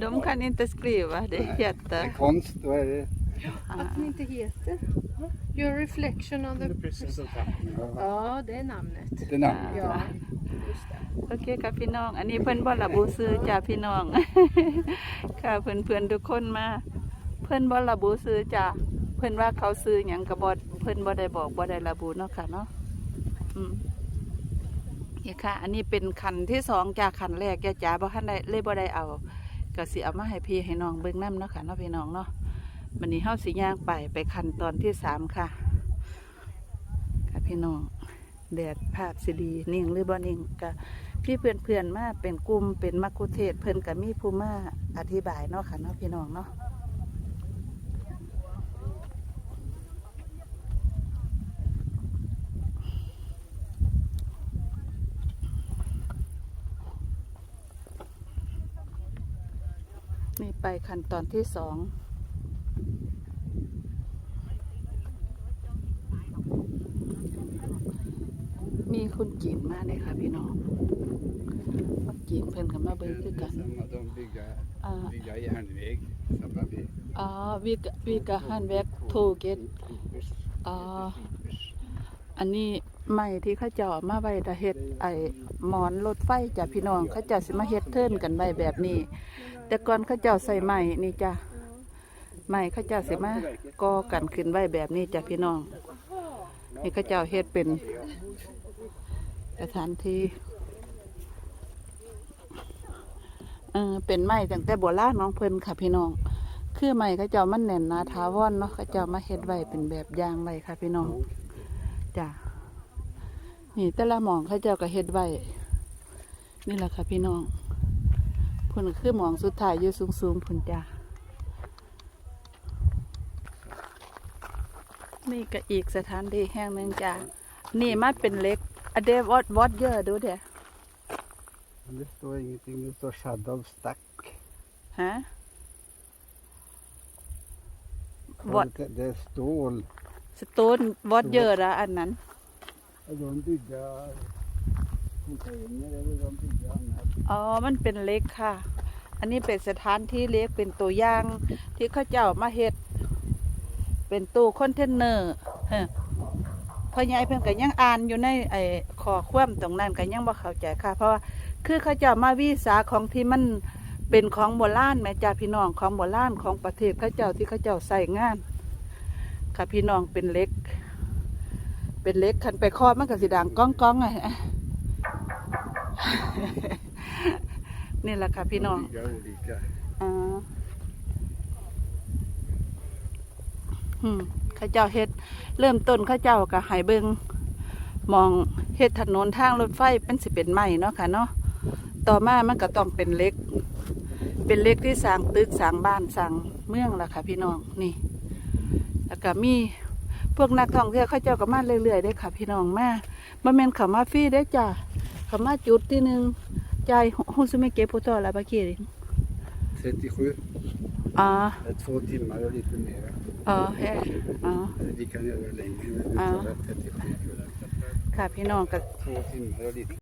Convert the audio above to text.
de kan inte skriva, det är Det jätte... är konst, vad är det? Att den inte heter Your reflection on the... The Princess of Tatman. Ja, Ja, det är namnet. det är namnet. Ja, just det. โอเคค่ะพี่น้อง อันนี้เพิ่นบ่ระบุซื้อจ้าพี่น้อง ค่ะเพื่อนเพื่อนๆทุกคนมา เพิ่นบ่ระบุซื้อจ้าเพิ่นว่าเขาซื้อหยังก็บ่เพิ่นบ่ได้บอกบ่ได้ระบุเนาะค่ะเนาะ อืมนี่ค่ะ อันนี้เป็นคันที่สองจากคันแรกจ้าจ๋าบ่ทันได้เลยบ่ได้เอา ก็สิเอามาให้พี่ให้น้องเบิ้งน้ำเนาะค่ะเนาะพี่น้องเนาะวันนี้เฮาสิย่างไปไปคันตอนที่สามค่ะค่ะพี่น้องแดดภาพสิดีนิ่งหรือบ่นิ่งก็พี่เพื่อนเพื่อนมาเป็นกลุ่มเป็นมักคุเทศเพื่อนกับมีภูมาอธิบายเนาะค่ะเนาะพี่น้องเนาะ นี่ไปขั้นตอนที่สองมีคนจีนมาเลยค่ะพี่น้องคนจีนเพิ่นก็มาเบิ่งคือกัน Samma, de bygger, Ja. bygger järnväg. Samma vi. อ๋อวิกวิกหันแวก อันนี้ไม้ที่เขาเจ้าเอมาไว้ตะเฮ็ดไอ้หมอนรถไฟจ้ะพี่น้องเขาเจ้าสิมาเฮ็ดเทิร์นกันไว้แบบนี้ แต่ก่อนเขาเจ้าใส่ไม้นี่จ้ะไม้เขาเจ้าสิมาก่อกันขึ้นไว้แบบนี้จ้ะพี่น้อง นี่เขาเจ้าเฮ็ดเป็นสถานที่เออเป็นไม้ตั้งแต่โบราณน้องเพิ่นค่ะพี่น้อง คือไม้เขาเจ้ามันแน่นนาถาวรเนาะเขาเจ้ามาเฮ็ดไว้เป็นแบบอย่างไว้ค่ะพี่น้อง จ้ะนี่ แต่ละหมองเขาเจ้าก็เฮ็ดไว้ นี่แหละค่ะพี่น้องพุ่นคือหมองสุดท้ายอยู่สูงๆพุ่นจ้ะนี่ก็อีกสถานที่แห่งหนึ่งจ้ะนี่มาเป็นเหล็กอะเดวอดวอดเยอะดูเด้ Men det står ingenting, det står Shadow Stack. ฮะ Och Vad- Det, det är stål. สโตนวอดเยอะละอันนั้น Och de bygger container eller de bygger annat. อ๋อ มันเป็นเหล็กค่ะ อันนี้เป็นสถานที่เล็กเป็นตัวอย่าง ที่เขาเจ้ามาเฮ็ด เป็นตู้คอนเทนเนอร์เฮ้อพ่อใหญ่เพิ่นก็ยังอ่านอยู่ในไอ้ข้อความตรงนั้นก็ยังบ่เข้าใจค่ะ เพราะว่าคือเขาเจ้ามาวิสาของที่มันเป็นของโบราณแม่จ้าพี่น้องของโบราณของประเทศเขาเจ้าที่เขาเจ้าใส่งาน ค่ะพี่น้องเป็นเหล็ก เป็นเหล็กคันไปคอดมันก็สิดังก้องก้องๆไงนี่แหละค่ะพี่น้อง Bygga olika. อ่าอืมเข้าเจ้าเฮ็ด เริ่มต้นเข้าเจ้าก็ให้เบิงมองเฮ็ดถนนทางรถไฟเป็นสิเป็นไม้เนาะค่ะเนาะต่อมามันก็ต้องเป็นเหล็ก เป็นเหล็กที่สร้างตึกสร้างบ้านสร้างเมืองล่ะค่ะพี่น้องนี่ แล้วก็มีพวกนักท่องเที่ยวเขาเจ้าก็มาเรื่อยๆได้อค่ะ พี่น้องมาบ่แม่นเขามาฟรีได้อจ้ะเขามาจุดที่หนึงจ่ายฮู้สึไม่เก็บผู้ต่อละบากี้ 37. อ๋อ Det är två timmar och lite mer. อ๋อเฮ้อ๋อ Vi kan göra längre, men det Ja. tar 37 kronor. ค่ะพี่น้องก็ Två timmar och lite